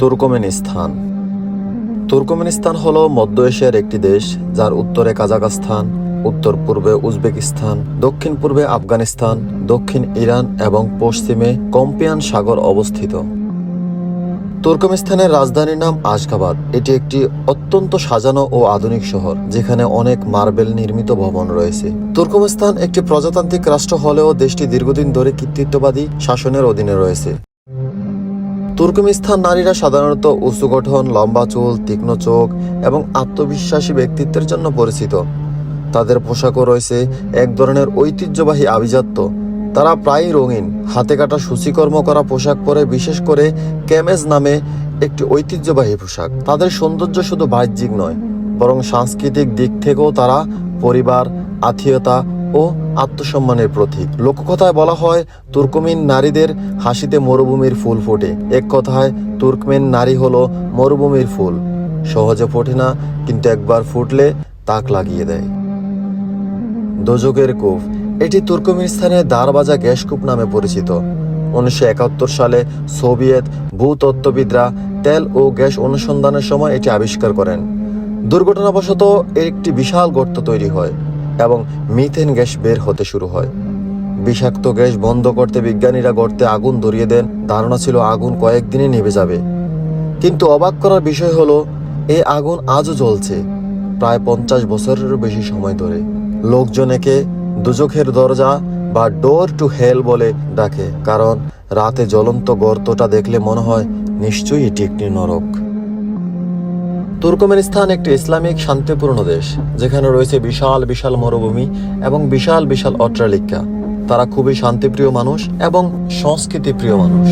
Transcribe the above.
Turkmenistan. Turkmenistan হল মধ্য এশিয়ার একটি দেশ যার উত্তরে কাজাকস্তান উত্তর পূর্বে উজবেকিস্তান, দক্ষিণ পূর্বে আফগানিস্তান, দক্ষিণ ইরান এবং পশ্চিমে কম্পিয়ান সাগর অবস্থিত। তুর্কমেনিস্তানের রাজধানীর নাম আশগাবাদ। এটি একটি অত্যন্ত সাজানো ও আধুনিক শহর, যেখানে অনেক মার্বেল নির্মিত ভবন রয়েছে। তুর্কমেনিস্তান একটি প্রজাতান্ত্রিক রাষ্ট্র হলেও দেশটি দীর্ঘদিন ধরে কর্তৃত্ববাদী শাসনের অধীনে রয়েছে। তুর্কমেনিস্তান নারীরা সাধারণত উঁচু গঠন, লম্বা চুল, তীক্ষ্ণ চোখ এবং আত্মবিশ্বাসী ব্যক্তিত্বের জন্য পরিচিত। তাদের পোশাকও রয়েছে এক ধরনের ঐতিহ্যবাহী আভিজাত্য। তারা প্রায়ই রঙিন, হাতে কাটা সূচিকর্ম করা পোশাক পরে বিশেষ করে ক্যামেজ নামে একটি ঐতিহ্যবাহী পোশাক। তাদের সৌন্দর্য শুধু বাহ্যিক নয়, বরং সাংস্কৃতিক দিক থেকেও তারা পরিবার, আত্মীয়তা ও আত্মসম্মানের প্রতীক। লোককথায় বলা হয়, তুর্কমেন নারীদের হাসিতে মরুভূমির ফুল ফোটে। এক কথায়, তুর্কমেন নারী হলো মরুভূমির ফুল। সহজে ফোটে না, কিন্তু একবার ফুটলে তাক লাগিয়ে দেয়। দোজকের কূপ এটি তুর্কমেনিস্তানের দারবাজা গ্যাস কূপ নামে পরিচিত। উনিশশো একাত্তর সালে সোভিয়েত ভূতত্ত্ববিদরা তেল ও গ্যাস অনুসন্ধানের সময় এটি আবিষ্কার করেন। দুর্ঘটনাবশত এর একটি বিশাল গর্ত তৈরি হয়। এবং মিথেন গ্যাস বের হতে শুরু হয়। বিষাক্ত গ্যাস বন্ধ করতে বিজ্ঞানীরা গর্তে আগুন ধরিয়ে দেন। ধারণা ছিল আগুন কয়েকদিনে নিভে যাবে। কিন্তু অবাক করার বিষয় হলো, এ আগুন আজও জ্বলছে, প্রায় পঞ্চাশ বছরেরও বেশি সময় ধরে। লোকজন একে দুজখের দরজা বা ডোর টু হেল বলে ডাকে, কারণ রাতে জ্বলন্ত গর্তটা দেখলে মনে হয় নিশ্চয়ই এটি একটি নরক। তুর্কমেনিস্তান একটি ইসলামিক শান্তিপূর্ণ দেশ, যেখানে রয়েছে বিশাল বিশাল মরুভূমি এবং বিশাল বিশাল অট্রালিকা তারা খুবই শান্তিপ্রিয় মানুষ এবং সংস্কৃতিপ্রিয় মানুষ।